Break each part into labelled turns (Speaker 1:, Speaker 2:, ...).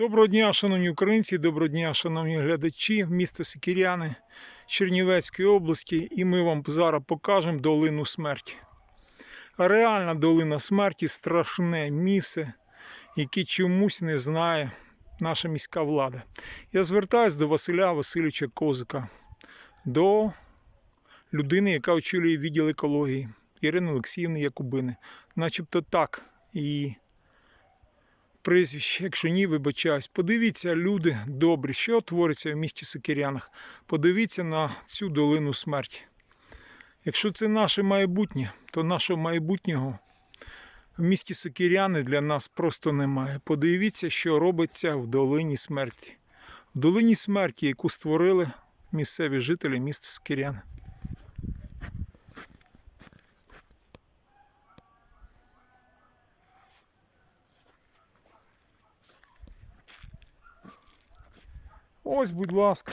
Speaker 1: Доброго дня, шановні українці, доброго дня, шановні глядачі, місто Сикіряни Чернівецької області, і ми вам зараз покажемо долину смерті. Реальна долина смерті страшне місце, яке чомусь не знає наша міська влада. Я звертаюся до Василя Васильовича Козика, до людини, яка очолює відділ екології Ірини Олексіївни Якубини. Начебто так. І прізвище, якщо ні, вибачаюсь. Подивіться, люди добрі, що твориться в місті Сокирянах. Подивіться на цю долину смерті. Якщо це наше майбутнє, то нашого майбутнього в місті Сокиряни для нас просто немає. Подивіться, що робиться в долині смерті. В долині смерті, яку створили місцеві жителі міста Сокиряни. Ось, будь ласка.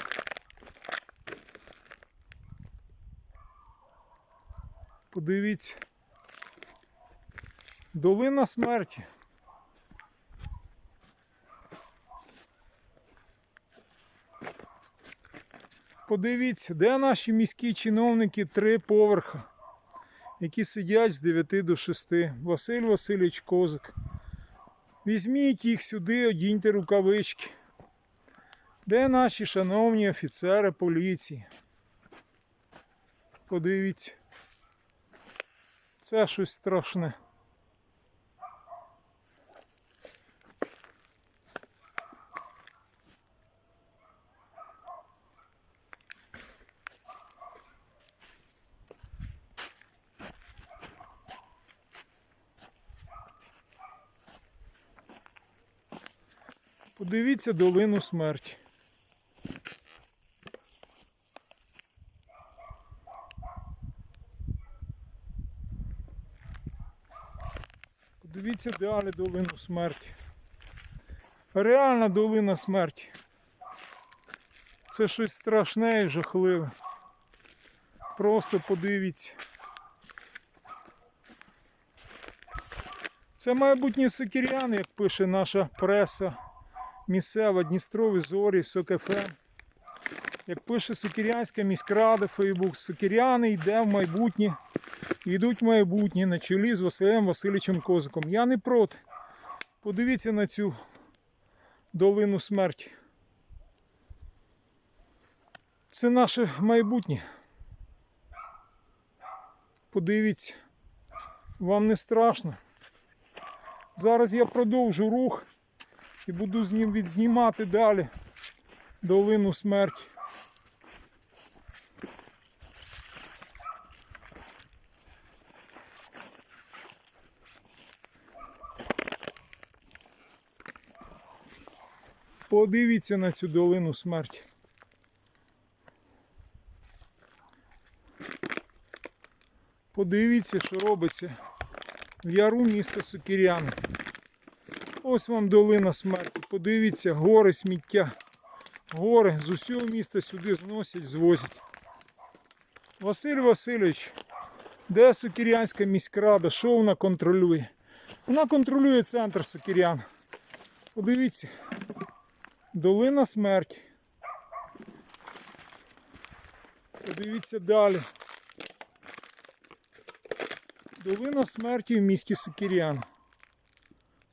Speaker 1: Подивіться. Долина смерті. Подивіться, де наші міські чиновники три поверха, які сидять з 9 до 6. Василь Васильович Козик. Візьміть їх сюди, одіньте рукавички. Де наші шановні офіцери поліції? Подивіться. Це щось страшне. Подивіться долину смерті. Подивіться далі долину смерті. Реальна долина смерті. Це щось страшне і жахливе. Просто подивіться. Це майбутні сокіряни, як пише наша преса місцева Дністрові зорі, СОКФМ. Як пише Сокірянська міськрада, Фейбук, Сокіряни йде в майбутнє, йдуть в майбутнє на чолі з Василем Васильовичем Козиком. Я не проти. Подивіться на цю долину смерті. Це наше майбутнє. Подивіться, вам не страшно. Зараз я продовжу рух і буду з ним відзнімати далі долину смерті. Подивіться на цю долину смерті. Подивіться, що робиться в яру міста Сокіряни. Ось вам долина смерті. Подивіться, гори сміття. Гори з усього міста сюди зносять, звозять. Василь Васильович, де Сокірянська міськрада? Що вона контролює? Вона контролює центр Сокірян. Подивіться. Долина смерті. Подивіться далі. Долина смерті в місті Сокірян.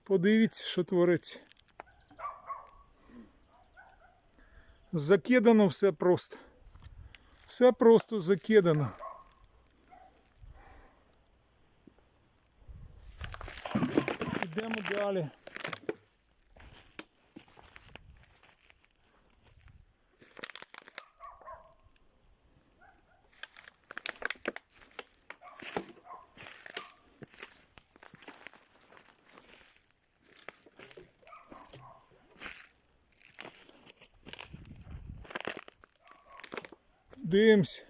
Speaker 1: Подивіться, що твориться. Закидано все просто. Все просто закидано. Йдемо далі. Дивимось.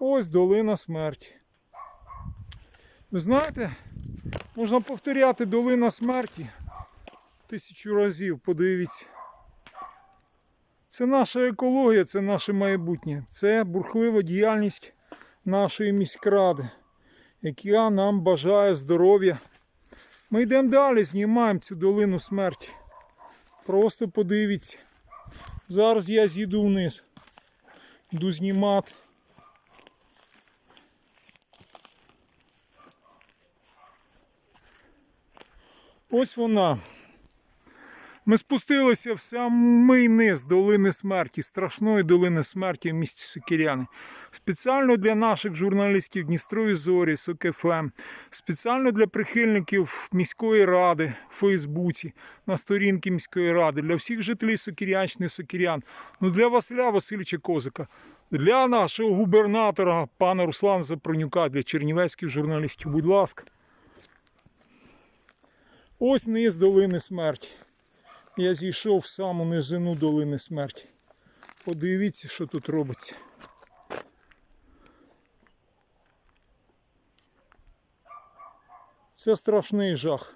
Speaker 1: Ось долина смерті. Ви знаєте, можна повторяти долина смерті тисячу разів, подивіться. Це наша екологія, це наше майбутнє. Це бурхлива діяльність нашої міськради, яка нам бажає здоров'я. Ми йдемо далі, знімаємо цю долину смерті. Просто подивіться. Зараз я з'їду вниз. Йду. Ось вона. Ми спустилися в самий низ долини смерті, страшної долини смерті в місті Сокиряни. Спеціально для наших журналістів Дністрові Зорі, СОКФМ, спеціально для прихильників міської ради в Фейсбуці, на сторінки міської ради, для всіх жителів Сокирянщини, Сокирян, ну для Василя Васильовича Козика, для нашого губернатора пана Руслана Запронюка, для чернівецьких журналістів. Будь ласка. Ось низ долини смерті. Я зійшов в саму низину долини смерті. Подивіться, що тут робиться. Це страшний жах.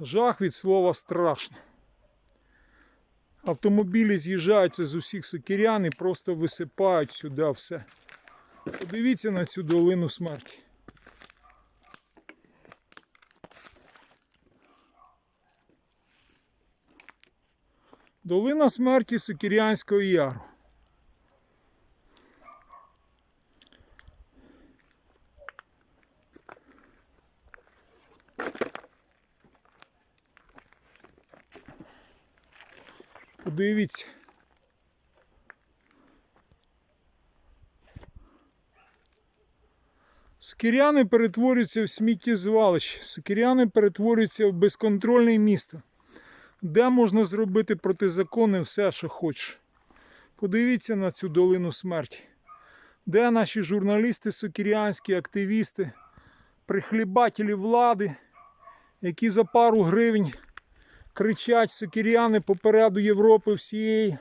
Speaker 1: Жах від слова страшно. Автомобілі з'їжджаються з усіх сокирян і просто висипають сюди все. Подивіться на цю долину смерті. Долина смерті Сокирянського яру. Подивіться. Сокиряни перетворюються в сміттєзвалище. Сокиряни перетворюються в безконтрольне місто де можна зробити протизаконне все, що хочеш. Подивіться на цю долину смерті. Де наші журналісти, сокірянські активісти, прихлібателі влади, які за пару гривень кричать сокіряни попереду Європи всієї,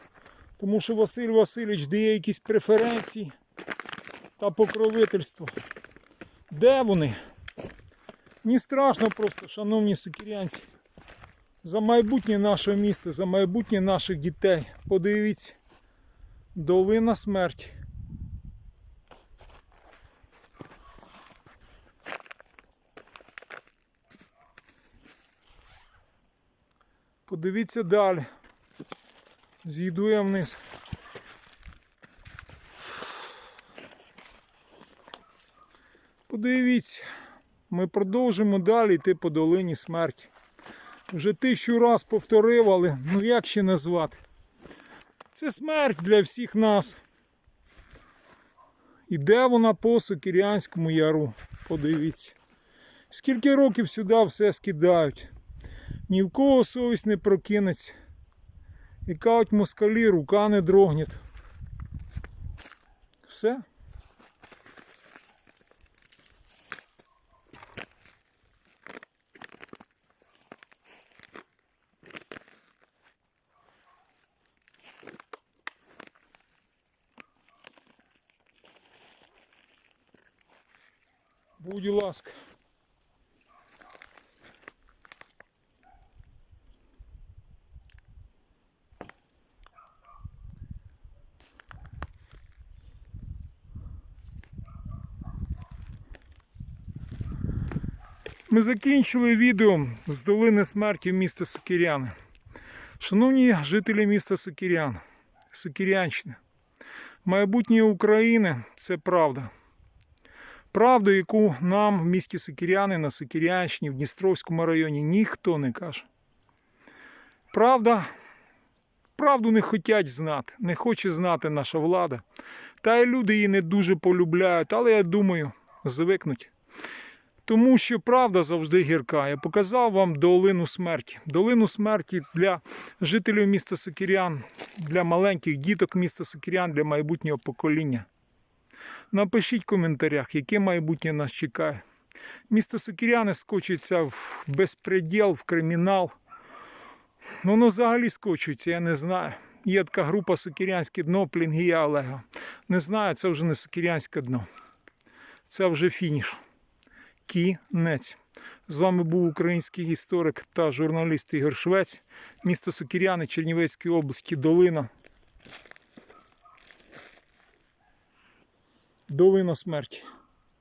Speaker 1: тому що Василь Васильович дає якісь преференції та покровительство. Де вони? Мені страшно просто, шановні сокірянці за майбутнє нашого міста, за майбутнє наших дітей. Подивіться, долина смерті. Подивіться далі. З'їду я вниз. Подивіться, ми продовжимо далі йти по долині смерті. Вже тисячу раз повторив, але ну як ще назвати? Це смерть для всіх нас. Іде вона по Сокирянському яру. Подивіться. Скільки років сюди все скидають. Ні в кого совість не прокинеться. І кажуть москалі, рука не дрогне. Все. Будь ласка. Ми закінчили відео з долини смерті міста Сокиряни. Шановні жителі міста Сокирян, Сокирянщини, майбутнє України це правда. Правду, яку нам в місті Сокиряни, на Сокирянщині, в Дністровському районі ніхто не каже. Правда, правду не хочуть знати, не хоче знати наша влада. Та й люди її не дуже полюбляють, але я думаю, звикнуть. Тому що правда завжди гірка. Я показав вам долину смерті. Долину смерті для жителів міста Сокирян, для маленьких діток міста Сокирян, для майбутнього покоління. Напишіть в коментарях, яке майбутнє нас чекає. Місто Сокиряни скочується в безпреділ, в кримінал. Ну, Воно взагалі скочується, я не знаю. Є така група Сокирянське дно Плінгія Олега. Не знаю, це вже не Сокирянське дно. Це вже фініш. Кінець. З вами був український історик та журналіст Ігор Швець, місто Сокиряни, Чернівецької області, Долина. Долина смерті.